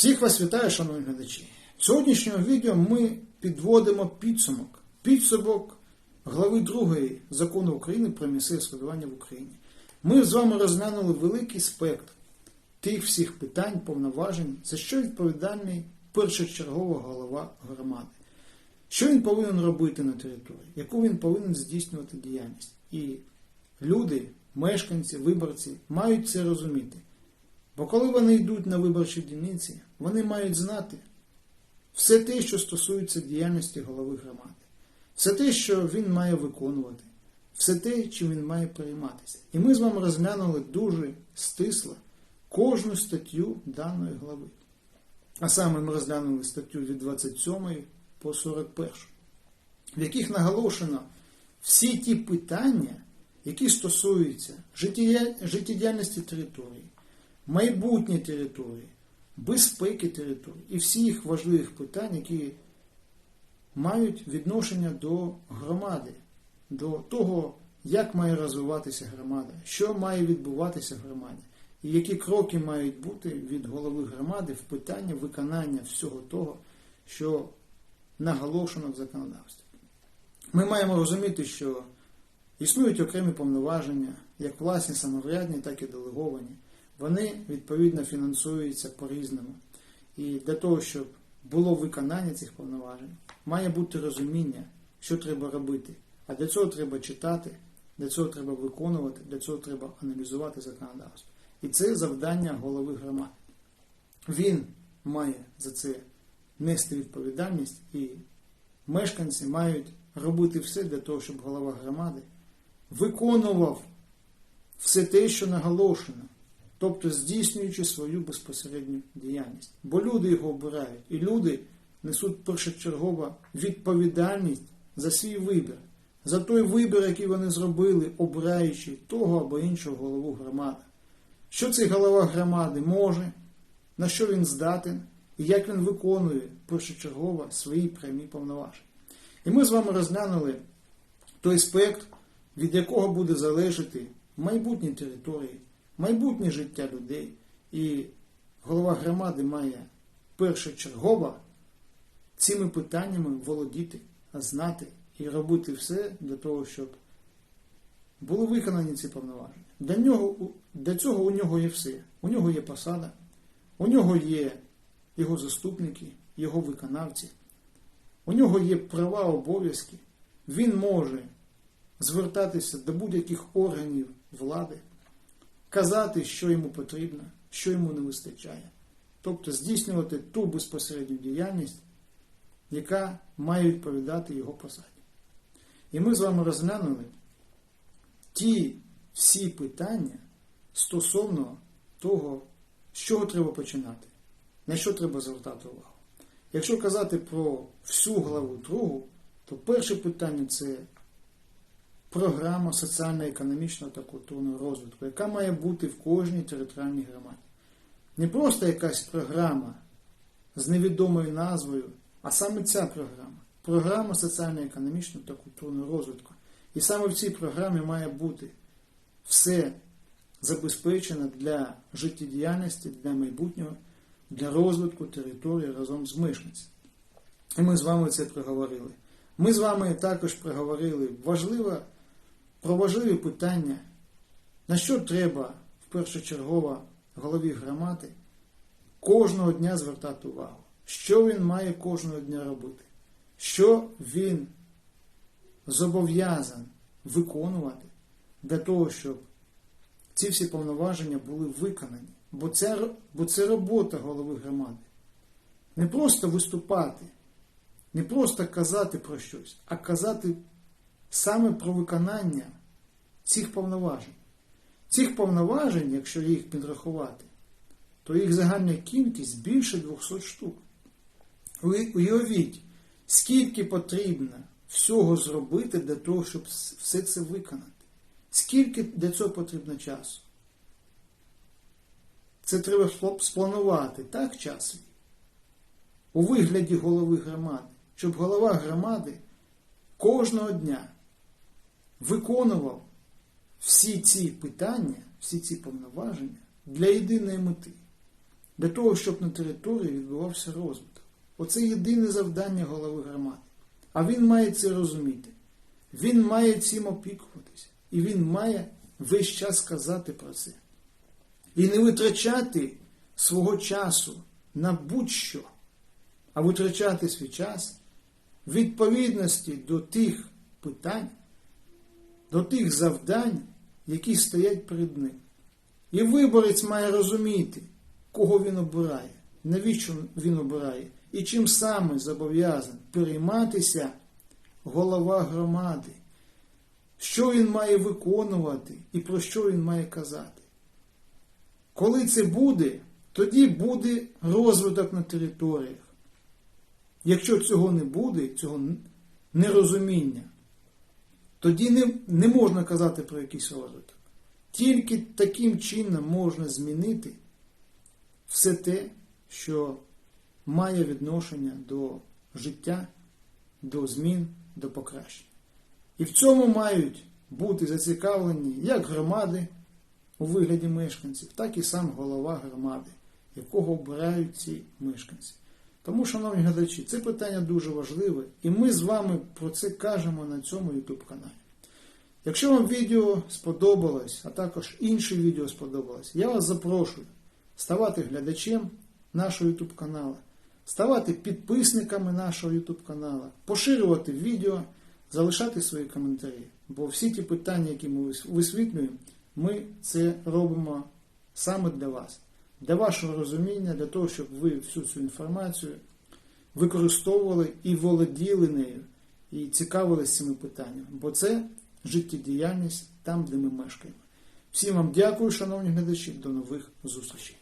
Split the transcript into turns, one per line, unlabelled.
Всіх вас вітаю, шановні глядачі. Сьогоднішнього відео ми підводимо підсумок. Підсумок глави 2 закону України про місцеве самоврядування в Україні. Ми з вами розглянули великий спектр тих всіх питань, повноважень, за що відповідальний першочергово голова громади. Що він повинен робити на території, яку він повинен здійснювати діяльність. І люди, мешканці, виборці мають це розуміти. Бо коли вони йдуть на виборчі дільниці, вони мають знати все те, що стосується діяльності голови громади, все те, що він має виконувати, все те, чим він має перейматися. І ми з вами розглянули дуже стисло кожну статтю даної глави. А саме ми розглянули статтю від 27 по 41, в яких наголошено всі ті питання, які стосуються життєдіяльності території, майбутнє території, безпеки території і всіх важливих питань, які мають відношення до громади, до того, як має розвиватися громада, що має відбуватися в громаді, і які кроки мають бути від голови громади в питанні виконання всього того, що наголошено в законодавстві. Ми маємо розуміти, що існують окремі повноваження, як власні самоврядні, так і делеговані. Вони відповідно фінансуються по-різному. І для того, щоб було виконання цих повноважень, має бути розуміння, що треба робити. А для цього треба читати, для цього треба виконувати, для цього треба аналізувати законодавство. І це завдання голови громади. Він має за це нести відповідальність, і мешканці мають робити все для того, щоб голова громади виконував все те, що наголошено, тобто здійснюючи свою безпосередню діяльність. Бо люди його обирають, і люди несуть першочергово відповідальність за свій вибір, за той вибір, який вони зробили, обираючи того або іншого голову громади. Що цей голова громади може, на що він здатен і як він виконує першочергово свої прямі повноваження. І ми з вами розглянули той спектр, від якого буде залежати майбутні території, майбутнє життя людей. І голова громади має першочергово цими питаннями володіти, знати і робити все для того, щоб були виконані ці повноваження. Для, нього, для цього у нього є все. У нього є посада, у нього є його заступники, його виконавці, у нього є права, обов'язки. Він може звертатися до будь-яких органів влади, казати, що йому потрібно, що йому не вистачає. Тобто здійснювати ту безпосередню діяльність, яка має відповідати його посаді. І ми з вами розглянули ті всі питання стосовно того, з чого треба починати, на що треба звертати увагу. Якщо казати про всю главу другу, то перше питання це програма соціально-економічного та культурного розвитку, яка має бути в кожній територіальній громаді. Не просто якась програма з невідомою назвою, а саме ця програма програма соціально-економічного та культурного розвитку. І саме в цій програмі має бути все забезпечено для життєдіяльності, для майбутнього, для розвитку території разом з мешканцями. І ми з вами це проговорили. Ми з вами також проговорили важливе, про важливі питання, на що треба в першочергово голові громади кожного дня звертати увагу, що він має кожного дня робити, що він зобов'язан виконувати для того, щоб ці всі повноваження були виконані. Бо це, бо це робота голови громади. Не просто виступати, не просто казати про щось, а казати саме про виконання цих повноважень. Цих повноважень, якщо їх підрахувати, то їх загальна кількість більше 200 штук. Уявіть, скільки потрібно всього зробити для того, щоб все це виконати. Скільки для цього потрібно часу? Це треба спланувати так час у вигляді голови громади, щоб голова громади кожного дня виконував всі ці питання, всі ці повноваження для єдиної мети, для того, щоб на території відбувався розвиток. Оце єдине завдання голови громади. А він має це розуміти. Він має цим опікуватися. І він має весь час казати про це. І не витрачати свого часу на будь-що, а витрачати свій час відповідності до тих питань, до тих завдань, які стоять перед ним. І виборець має розуміти, кого він обирає, навіщо він обирає, і чим саме зобов'язаний перейматися голова громади, що він має виконувати і про що він має казати. Коли це буде, тоді буде розвиток на територіях. Якщо цього не буде, цього нерозуміння, тоді не, не можна казати про якийсь розвиток. Тільки таким чином можна змінити все те, що має відношення до життя, до змін, до покращення. І в цьому мають бути зацікавлені як громади у вигляді мешканців, так і сам голова громади, якого обирають ці мешканці. Тому, шановні глядачі, це питання дуже важливе, і ми з вами про це кажемо на цьому YouTube каналі. Якщо вам відео сподобалось, а також інші відео сподобалось, я вас запрошую ставати глядачем нашого YouTube каналу, ставати підписниками нашого YouTube каналу, поширювати відео, залишати свої коментарі. Бо всі ті питання, які ми висвітлюємо, ми це робимо саме для вас, для вашого розуміння, для того, щоб ви всю цю інформацію використовували і володіли нею, і цікавилися цими питаннями. Бо це життєдіяльність там, де ми мешкаємо. Всім вам дякую, шановні глядачі, до нових зустрічей.